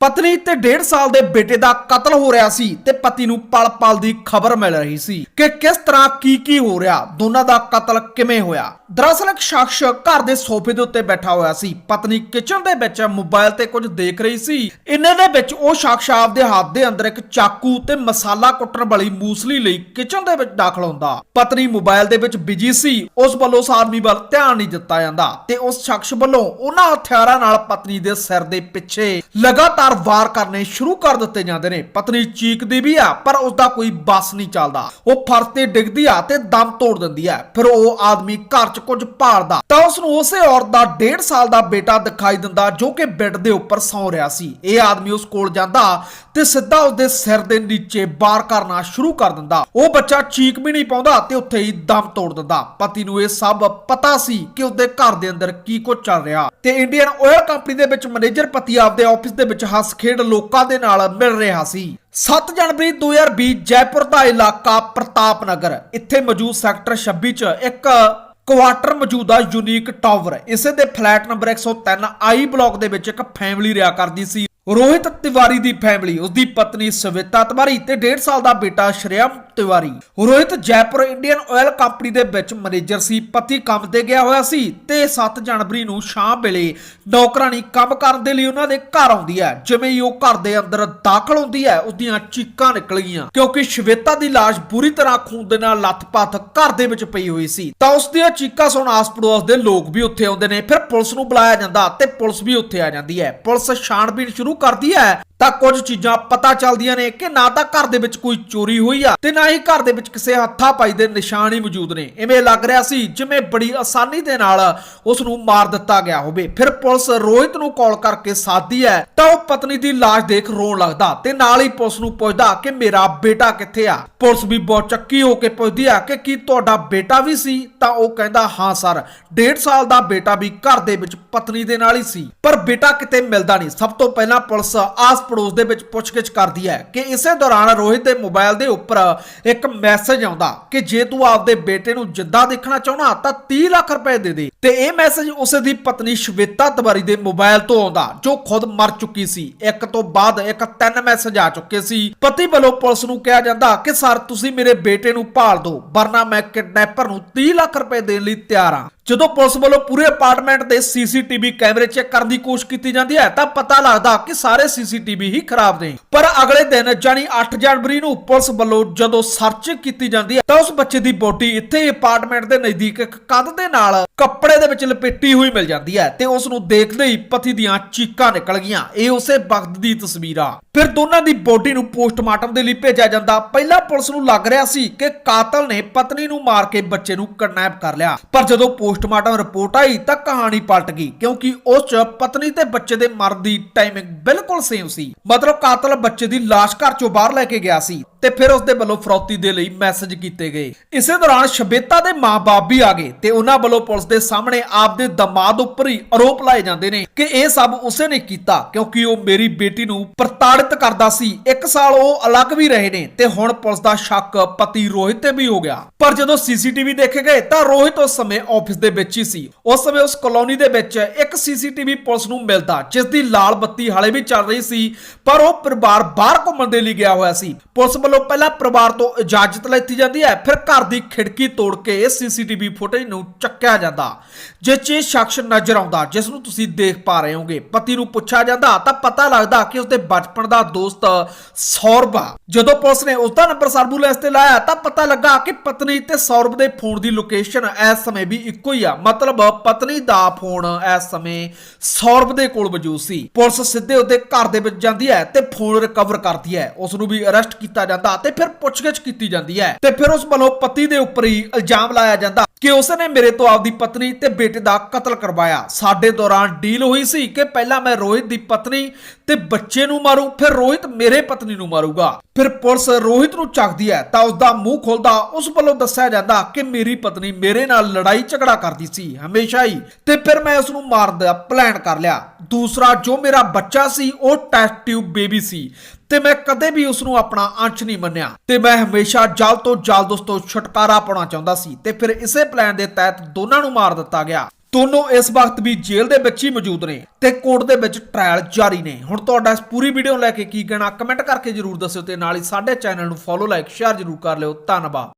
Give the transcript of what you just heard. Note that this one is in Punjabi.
ਪਤਨੀ ਤੇ 1.5 ਸਾਲ ਦੇ ਬੇਟੇ ਦਾ ਕਤਲ ਹੋ ਰਿਹਾ ਸੀ ਤੇ ਪਤੀ ਨੂੰ ਪਲ-ਪਲ ਦੀ ਖਬਰ ਮਿਲ ਰਹੀ ਸੀ ਕਿ ਕਿਸ ਤਰ੍ਹਾਂ ਕੀ ਕੀ ਹੋ ਰਿਹਾ, ਦੋਨਾਂ ਦਾ ਕਤਲ ਕਿਵੇਂ ਹੋਇਆ। ਦਰਅਸਲ ਇੱਕ ਸ਼ਖਸ ਘਰ ਦੇ ਸੋਫੇ ਦੇ ਉੱਤੇ ਬੈਠਾ ਹੋਇਆ ਸੀ। ਪਤਨੀ ਕਿਚਨ ਦੇ ਵਿੱਚ ਮੋਬਾਈਲ ਤੇ ਕੁਝ ਦੇਖ ਰਹੀ ਸੀ। ਇੰਨੇ ਦੇ ਵਿੱਚ ਉਹ ਸ਼ਖਸ ਆਪਦੇ ਹੱਥ ਦੇ ਅੰਦਰ ਇੱਕ ਚਾਕੂ ਤੇ ਮਸਾਲਾ ਕੁੱਟਣ ਵਾਲੀ ਮੂਸਲੀ ਲਈ ਕਿਚਨ ਦੇ ਵਿੱਚ ਦਾਖਲ ਹੁੰਦਾ। ਪਤਨੀ ਮੋਬਾਈਲ ਦੇ ਵਿੱਚ ਬਿਜ਼ੀ ਸੀ, ਉਸ ਵੱਲੋਂ ਉਸ ਆਦਮੀ ਵੱਲ ਧਿਆਨ ਨਹੀਂ ਦਿੱਤਾ ਜਾਂਦਾ ਤੇ ਉਸ ਸ਼ਖਸ ਵੱਲੋਂ ਉਹਨਾਂ ਹਥਿਆਰਾਂ ਨਾਲ ਪਤਨੀ ਦੇ ਸਿਰ ਦੇ ਪਿੱਛੇ ਲਗਾਤਾਰ ਵਾਰ ਕਰਨੇ ਸ਼ੁਰੂ ਕਰ ਦਿੱਤੇ ਜਾਂਦੇ ਨੇ। ਪਤਨੀ ਚੀਕਦੀ ਵੀ ਆ, ਪਰ ਉਸ ਦਾ ਕੋਈ ਬਸ ਨਹੀਂ ਚੱਲਦਾ। ਉਹ ਫਰਸ਼ ਤੇ ਡਿੱਗਦੀ ਆ ਤੇ ਦਮ ਤੋੜ ਦਿੰਦੀ ਆ। ਫਿਰ ਉਹ ਆਦਮੀ ਘਰ 'ਚ ਕੁਝ ਭਾਲਦਾ। ਤਾਂ ਉਸ ਨੂੰ ਉਸੇ ਔਰਤ ਦਾ 1.5 ਸਾਲ ਦਾ ਬੇਟਾ ਦਿਖਾਈ ਦਿੰਦਾ, ਜੋ ਕਿ ਬੈੱਡ ਦੇ ਉੱਪਰ ਸੌਂ ਰਿਹਾ ਸੀ। ਇਹ ਆਦਮੀ ਉਸ ਕੋਲ ਜਾਂਦਾ ਤੇ ਸਿੱਧਾ ਉਸਦੇ ਸਿਰ ਦੇ ਨੀਚੇ ਵਾਰ ਕਰਨਾ ਸ਼ੁਰੂ ਕਰ ਦਿੰਦਾ। ਉਹ ਬੱਚਾ ਚੀਕ ਵੀ ਨਹੀਂ ਪਾਉਂਦਾ ਤੇ ਉੱਥੇ ਹੀ ਦਮ ਤੋੜ ਦਿੰਦਾ। ਪਤੀ ਨੂੰ ਇਹ ਸਭ ਪਤਾ ਸੀ ਕਿ ਉਸਦੇ ਘਰ ਦੇ ਅੰਦਰ ਕੀ ਕੁਝ ਚੱਲ ਰਿਹਾ। ਤੇ ਇੰਡੀਅਨ ਆਇਲ ਕੰਪਨੀ ਦੇ ਵਿੱਚ ਮੈਨੇਜਰ ਪਤੀ ਆਪਦੇ ਆਫਿਸ ਦੇ ਵਿੱਚ ਹੱਸ ਖੇਡ ਲੋਕਾਂ ਦੇ ਨਾਲ ਮਿਲ ਰਿਹਾ ਸੀ। 7 ਜਨਵਰੀ 2020 ਜੈਪੁਰ ਦਾ ਇਲਾਕਾ ਪ੍ਰਤਾਪ ਨਗਰ ਇੱਥੇ ਮੌਜੂਦ ਸੈਕਟਰ 26 ਚ ਇੱਕ ਕੁਆਟਰ ਮੌਜੂਦਾ ਯੂਨੀਕ ਟਾਵਰ ਇਸੇ ਦੇ ਫਲੈਟ ਨੰਬਰ 103 ਆਈ ਬਲਾਕ ਦੇ ਵਿੱਚ ਇੱਕ ਫੈਮਿਲੀ ਰਿਹਾ ਕਰਦੀ ਸੀ। ਰੋਹਿਤ ਤਿਵਾਰੀ ਦੀ ਫੈਮਿਲੀ, ਉਸਦੀ ਪਤਨੀ ਸਵੇਤਾ ਤਿਵਾਰੀ ਤੇ 1.5 ਸਾਲ ਦਾ ਬੇਟਾ Shreyam Tiwari. Rohit Jaipur Indian oil company ਦੇ ਵਿੱਚ ਮੈਨੇਜਰ ਸੀ, ਪਤੀ ਕੰਮ ਤੇ ਗਿਆ ਹੋਇਆ ਸੀ ਤੇ 7 ਜਨਵਰੀ ਨੂੰ ਸ਼ਾਮ ਵੇਲੇ ਨੌਕਰਾਨੀ ਕੰਮ ਕਰਨ ਦੇ ਲਈ ਉਹਨਾਂ ਦੇ ਘਰ ਆਉਂਦੀ ਹੈ। ਜਿਵੇਂ ਹੀ ਉਹ ਘਰ ਦੇ ਅੰਦਰ ਦਾਖਲ ਹੁੰਦੀ ਹੈ, ਉਸਦੀਆਂ ਚੀਕਾਂ ਨਿਕਲ ਗਈਆਂ ਕਿਉਂਕਿ ਸ਼ਵੇਤਾ ਦੀ ਲਾਸ਼ ਬੁਰੀ ਤਰ੍ਹਾਂ ਖੂਨ ਦੇ ਨਾਲ ਲੱਥ-ਪੱਥ ਘਰ ਦੇ ਵਿੱਚ ਪਈ ਹੋਈ ਸੀ। ਤਾਂ ਉਸ ਦੀਆਂ ਚੀਕਾਂ ਸੁਣ ਆਸ-ਪੜੋਸ ਦੇ ਲੋਕ ਵੀ ਉੱਥੇ ਆਉਂਦੇ ਨੇ। ਫਿਰ ਪੁਲਿਸ ਨੂੰ ਬੁਲਾਇਆ ਜਾਂਦਾ ਤੇ ਪੁਲਿਸ ਵੀ ਉੱਥੇ ਆ ਜਾਂਦੀ ਹੈ। ਪੁਲਿਸ ਛਾਣਬੀਣ ਸ਼ੁਰੂ ਕਰਦੀ ਹੈ ਤਾਂ ਕੁਝ ਚੀਜ਼ਾਂ ਪਤਾ ਚੱਲਦੀਆਂ ਨੇ ਕਿ ਨਾ ਤਾਂ ਘਰ ਦੇ ਵਿੱਚ ਕੋਈ ਚੋਰੀ ਹੋਈ ਆ ਤੇ ਨਾ ਹੀ ਘਰ ਦੇ ਵਿੱਚ ਕਿਸੇ ਹੱਥਾਂ ਪਾਈ ਦੇ ਨਿਸ਼ਾਨ ਹੀ ਮੌਜੂਦ ਨੇ। ਐਵੇਂ ਲੱਗ ਰਿਹਾ ਸੀ ਜਿਵੇਂ ਬੜੀ ਆਸਾਨੀ ਦੇ ਨਾਲ ਉਸ ਨੂੰ ਮਾਰ ਦਿੱਤਾ ਗਿਆ ਹੋਵੇ। ਫਿਰ ਪੁਲਿਸ ਰੋਹਿਤ ਨੂੰ ਕਾਲ ਕਰਕੇ ਸਾਧਦੀ ਹੈ ਤਾਂ ਉਹ ਪਤਨੀ ਦੀ ਲਾਸ਼ ਦੇਖ ਰੋਣ ਲੱਗਦਾ ਤੇ ਨਾਲ ਹੀ ਪੁਲਿਸ ਨੂੰ ਪੁੱਛਦਾ ਕਿ ਮੇਰਾ ਬੇਟਾ ਕਿੱਥੇ ਆ? ਪੁਲਿਸ ਵੀ ਬਹੁਤ ਚੱਕੀ ਹੋ ਕੇ ਪੁੱਛਦੀ ਆ ਕਿ ਕੀ ਤੁਹਾਡਾ ਬੇਟਾ ਵੀ ਸੀ? ਤਾਂ ਉਹ ਕਹਿੰਦਾ, ਹਾਂ ਸਰ 1.5 ਸਾਲ ਦਾ ਬੇਟਾ ਵੀ ਘਰ ਦੇ ਵਿੱਚ ਪਤਨੀ ਦੇ ਨਾਲ ਹੀ ਸੀ। ਪਰ ਬੇਟਾ ਕਿਤੇ ਮਿਲਦਾ ਨਹੀਂ। ਸਭ ਤੋਂ ਪਹਿਲਾਂ ਪੁਲਿਸ ਆਸ ਪੜੋਸ ਦੇ ਵਿੱਚ ਪੁੱਛਗਿੱਛ ਕਰਦੀ ਹੈ ਕਿ ਇਸੇ ਦੌਰਾਨ ਰੋਹਿਤ ਦੇ ਮੋਬਾਈਲ ਦੇ ਉੱਪਰ ਇੱਕ ਮੈਸੇਜ ਆਉਂਦਾ ਕਿ ਜੇ ਤੂੰ ਆਪਦੇ ਬੇਟੇ ਨੂੰ ਜਿੱਦਾਂ ਦੇਖਣਾ ਚਾਹਣਾ ਤਾਂ 30 ਲੱਖ ਰੁਪਏ ਦੇ ਦੇ। ਤੇ ਇਹ ਮੈਸੇਜ ਉਸੇ ਦੀ ਪਤਨੀ ਸ਼ਵੇਤਾ ਤਿਵਾਰੀ ਦੇ ਮੋਬਾਈਲ ਤੋਂ ਆਉਂਦਾ, ਜੋ ਖੁਦ ਮਰ ਚੁੱਕੀ ਸੀ। ਇੱਕ ਤੋਂ ਬਾਅਦ ਇੱਕ ਤਿੰਨ ਮੈਸੇਜ ਆ ਚੁੱਕੇ ਸੀ। ਪਤੀ ਵੱਲੋਂ ਪੁਲਿਸ ਨੂੰ ਕਿਹਾ ਜਾਂਦਾ ਕਿ, ਸਰ, ਤੁਸੀਂ ਮੇਰੇ ਬੇਟੇ ਨੂੰ ਭਾਲ ਦਿਓ, ਵਰਨਾ ਮੈਂ ਕਿਡਨੈਪਰ ਨੂੰ 30 ਲੱਖ ਰੁਪਏ ਦੇਣ ਲਈ ਤਿਆਰ ਹਾਂ। ਜਦੋਂ ਪੁਲਿਸ ਵੱਲੋਂ ਪੂਰੇ ਅਪਾਰਟਮੈਂਟ ਦੇ ਸੀਸੀਟੀਵੀ ਕੈਮਰੇ ਚੈੱਕ ਕਰਨ ਦੀ ਕੋਸ਼ਿਸ਼ ਕੀਤੀ ਜਾਂਦੀ ਹੈ, ਤਾਂ ਪਤਾ ਲੱਗਦਾ ਕਿ ਸਾਰੇ ਸੀਸੀਟੀਵੀ ਵੀ ਹੀ ਖਰਾਬ ਨੇ। ਪਰ ਅਗਲੇ ਦਿਨ ਜਾਨੀ 8 ਜਨਵਰੀ ਨੂੰ ਪੁਲਿਸ ਵੱਲੋਂ ਜਦੋਂ ਸਰਚ ਕੀਤੀ ਜਾਂਦੀ ਹੈ ਤਾਂ ਉਸ ਬੱਚੇ ਦੀ ਬੋਡੀ ਇੱਥੇ ਅਪਾਰਟਮੈਂਟ ਦੇ ਨਜ਼ਦੀਕ ਇੱਕ ਕੰਧ ਦੇ ਨਾਲ ਕੱਪੜੇ ਦੇ ਵਿੱਚ ਲਪੇਟੀ ਹੋਈ ਮਿਲ ਜਾਂਦੀ ਹੈ ਤੇ ਉਸ ਨੂੰ ਦੇਖਦੇ ਹੀ ਪਤੀ ਦੀਆਂ ਚੀਕਾਂ ਨਿਕਲ ਗਈਆਂ। ਇਹ ਉਸੇ ਵਕਤ ਦੀ ਤਸਵੀਰ ਫਿਰ ਦੋਨਾਂ ਦੀ ਬੋਡੀ ਨੂੰ ਪੋਸਟਮਾਰਟਮ ਦੇ ਲਈ ਭੇਜਿਆ ਜਾਂਦਾ। ਪਹਿਲਾਂ ਪੁਲਿਸ ਨੂੰ ਲੱਗ ਰਿਹਾ ਸੀ ਕਿ ਕਾਤਲ ਨੇ ਪਤਨੀ ਨੂੰ ਮਾਰ ਕੇ ਬੱਚੇ ਨੂੰ ਕਿਡਨੈਪ ਕਰ ਲਿਆ। ਪਰ ਜਦੋਂ ਪੋਸਟਮਾਰਟਮ ਰਿਪੋਰਟ ਆਈ ਤਾਂ ਕਹਾਣੀ ਪਲਟ ਗਈ, ਕਿਉਂਕਿ ਉਸ 'ਚ ਪਤਨੀ ਤੇ ਬੱਚੇ ਦੇ ਮਰਨ ਦੀ ਟਾਈਮਿੰਗ ਬਿਲਕੁਲ ਸੇਮ ਸੀ। ਮਤਲਬ ਕਾਤਲ ਬੱਚੇ ਦੀ ਲਾਸ਼ ਘਰ 'ਚੋਂ ਬਾਹਰ ਲੈ ਕੇ ਗਿਆ ਸੀ। ਤੇ ਫਿਰ ਉਸ ਦੇ ਵੱਲੋਂ ਫਰੌਤੀ ਦੇ ਲਈ ਮੈਸੇਜ ਕੀਤੇ ਗਏ। ਇਸੇ ਦੌਰਾਨ ਸ਼ਬੇਤਾ ਦੇ ਮਾਪੇ ਵੀ ਆ ਗਏ ਤੇ ਉਹਨਾਂ ਵੱਲੋਂ ਪੁਲਿਸ ਦੇ ਸਾਹਮਣੇ ਆਪਦੇ ਦਮਾਦ ਉੱਪਰ ਹੀ ਆਰੋਪ ਲਾਏ ਜਾਂਦੇ ਨੇ ਕਿ ਇਹ ਸਭ ਉਸੇ ਨੇ ਕੀਤਾ ਕਿਉਂਕਿ ਉਹ ਮੇਰੀ ਬੇਟੀ ਨੂੰ ਪ੍ਰਤਾੜਿਤ ਕਰਦਾ ਸੀ। ਇੱਕ ਸਾਲ ਉਹ ਅਲੱਗ ਵੀ ਰਹੇ ਨੇ ਤੇ ਹੁਣ ਪੁਲਿਸ ਦਾ ਸ਼ੱਕ ਪਤੀ ਰੋਹਿਤ ਤੇ ਵੀ ਹੋ ਗਿਆ। ਪਰ ਜਦੋਂ ਸੀਸੀਟੀਵੀ ਦੇਖੇ ਗਏ ਤਾਂ ਰੋਹਿਤ ਉਸ ਸਮੇਂ ਆਫਿਸ ਦੇ ਵਿੱਚ ਹੀ ਸੀ। ਉਸ ਸਮੇਂ ਉਸ ਕਲੋਨੀ ਦੇ ਵਿੱਚ ਇੱਕ ਸੀਸੀਟੀਵੀ ਪੁਲਿਸ ਨੂੰ ਮਿਲਦਾ ਜਿਸ ਦੀ ਲਾਲ ਬੱਤੀ ਹਾਲੇ ਵੀ ਚੱਲ ਰਹੀ ਸੀ, ਪਰ ਉਹ ਪਰਿਵਾਰ ਬਾਹਰ ਘੁੰਮਣ ਦੇ ਲਈ ਗਿਆ ਹੋਇਆ ਸੀ। ਪੁਲਿਸ ਵੱਲੋਂ ਪਹਿਲਾਂ ਪਰਿਵਾਰ ਤੋਂ ਇਜਾਜ਼ਤ ਲੈਤੀ ਜਾਂਦੀ ਹੈ, ਫਿਰ ਘਰ ਦੀ ਖਿੜਕੀ ਤੋੜ ਕੇ ਇਸ ਸੀਸੀਟੀਵੀ ਫੁਟੇਜ ਨੂੰ ਚੱਕਿਆ ਜਾਂਦਾ। ਜਿਸ 'ਚ ਸ਼ਖਸ ਨਜ਼ਰ ਆਉਂਦਾ, ਜਿਸ ਨੂੰ ਤੁਸੀਂ ਦੇਖ ਪਾ ਰਹੇ ਹੋਗੇ, ਪਤੀ ਨੂੰ ਪੁੱਛਿਆ ਜਾਂਦਾ, ਤਾਂ ਪਤਾ ਲੱਗਦਾ ਕਿ ਉਸਦੇ ਬਚਪਨ ਦਾ ਦੋਸਤ ਸੌਰਭ ਆ। ਜਦੋਂ ਪੁਲਿਸ ਨੇ ਉਸਦਾ ਨੰਬਰ ਸਰਬੂਲੈਂਸ ਤੇ ਲਾਇਆ, ਤਾਂ ਪਤਾ ਲੱਗਾ ਕਿ ਪਤਨੀ ਤੇ ਸੌਰਭ ਦੇ ਫੋਨ ਦੀ ਲੋਕੇਸ਼ਨ ਇਸ ਸਮੇਂ ਵੀ ਇੱਕੋ ਹੀ ਆ। ਮਤਲਬ ਪਤਨੀ ਦਾ ਫੋਨ ਇਸ ਸਮੇਂ ਸੌਰਭ ਦੇ ਕੋਲ ਮੌਜੂਦ ਸੀ। ਪੁਲਿਸ ਸਿੱਧੇ ਉਹਦੇ ਘਰ ਦੇ ਵਿੱਚ ਜਾਂਦੀ ਹੈ ਤੇ ਫੋਨ ਰਿਕਵਰ ਕਰਦੀ ਹੈ। ਉਸ ਨੂੰ ਵੀ ਅਰੈਸਟ ਕੀਤਾ ਜਾਂਦਾ ਤੇ ਫਿਰ ਪੁੱਛਗਿੱਛ ਕੀਤੀ ਜਾਂਦੀ ਹੈ। ਤੇ ਫਿਰ ਉਸ ਵੱਲੋਂ ਪਤੀ ਦੇ ਉੱਪਰ ਹੀ ਇਲਜ਼ਾਮ ਲਾਇਆ ਜਾਂਦਾ ਕਿ ਉਸ ਨੇ ਮੇਰੇ ਤੋਂ ਆਪਦੀ ਪਤਨੀ ਤੇ ਬੇਟੇ ਦਾ ਕਤਲ ਕਰਵਾਇਆ। ਸਾਡੇ ਦੌਰਾਨ ਡੀਲ ਹੋਈ ਸੀ ਕਿ ਪਹਿਲਾਂ ਮੈਂ ਰੋਹਿਤ ਦੀ ਪਤਨੀ ਤੇ ਬੱਚੇ ਨੂੰ ਮਾਰੂ, ਫਿਰ ਰੋਹਿਤ ਮੇਰੇ ਪਤਨੀ ਨੂੰ ਮਾਰੂਗਾ। ਫਿਰ ਪੁਲਿਸ ਰੋਹਿਤ ਨੂੰ ਚੱਕਦੀ ਹੈ ਤਾਂ ਉਸ ਦਾ ਮੂੰਹ ਖੋਲਦਾ ਉਸ ਵੱਲੋਂ ਦੱਸਿਆ ਜਾਂਦਾ ਕਿ ਮੇਰੀ ਪਤਨੀ ਮੇਰੇ ਨਾਲ ਲੜਾਈ ਝਗੜਾ ਕਰਦੀ ਸੀ, ਹਮੇਸ਼ਾ ਹੀ। ਤੇ ਫਿਰ ਮੈਂ ਉਸ ਨੂੰ ਮਾਰਨ ਦਾ ਪਲਾਨ ਕਰ ਲਿਆ। ਦੂਸਰਾ, ਜੋ ਮੇਰਾ ਬੱਚਾ ਸੀ, ਉਹ ਟੈਸਟ ਟਿਊਬ ਬੇਬੀ ਸੀ। ਤੇ ਮੈਂ ਕਦੇ ਵੀ ਉਸ ਨੂੰ ਆਪਣਾ ਅੰਸ਼ ਨਹੀਂ ਮੰਨਿਆ। ਤੇ ਮੈਂ ਹਮੇਸ਼ਾ ਜਲਦ ਤੋਂ ਜਲਦ ਉਸ ਤੋਂ ਛੁਟਕਾਰਾ ਪਾਉਣਾ ਚਾਹੁੰਦਾ ਸੀ ਤੇ ਫਿਰ ਇਸੇ ਪਲਾਨ ਦੇ ਤਹਿਤ ਦੋਨਾਂ ਨੂੰ ਮਾਰ ਦਿੱਤਾ ਗਿਆ। ਦੋਨੋਂ ਇਸ ਵਕਤ ਵੀ ਜੇਲ੍ਹ ਦੇ ਵਿੱਚ ਹੀ ਮੌਜੂਦ ਨੇ ਤੇ ਕੋਰਟ ਦੇ ਵਿੱਚ ਟ੍ਰਾਇਲ ਜਾਰੀ ਨੇ। ਹੁਣ ਤੁਹਾਡਾ ਇਸ ਪੂਰੀ ਵੀਡੀਓ ਲੈ ਕੇ ਕੀ ਕਹਿਣਾ ਕਮੈਂਟ ਕਰਕੇ ਜਰੂਰ ਦੱਸਿਓ ਤੇ ਨਾਲ ਹੀ ਸਾਡੇ ਚੈਨਲ ਨੂੰ ਫੋਲੋ ਲਾਈਕ ਸ਼ੇਅਰ ਜਰੂਰ ਕਰ ਲਿਓ। ਧੰਨਵਾਦ।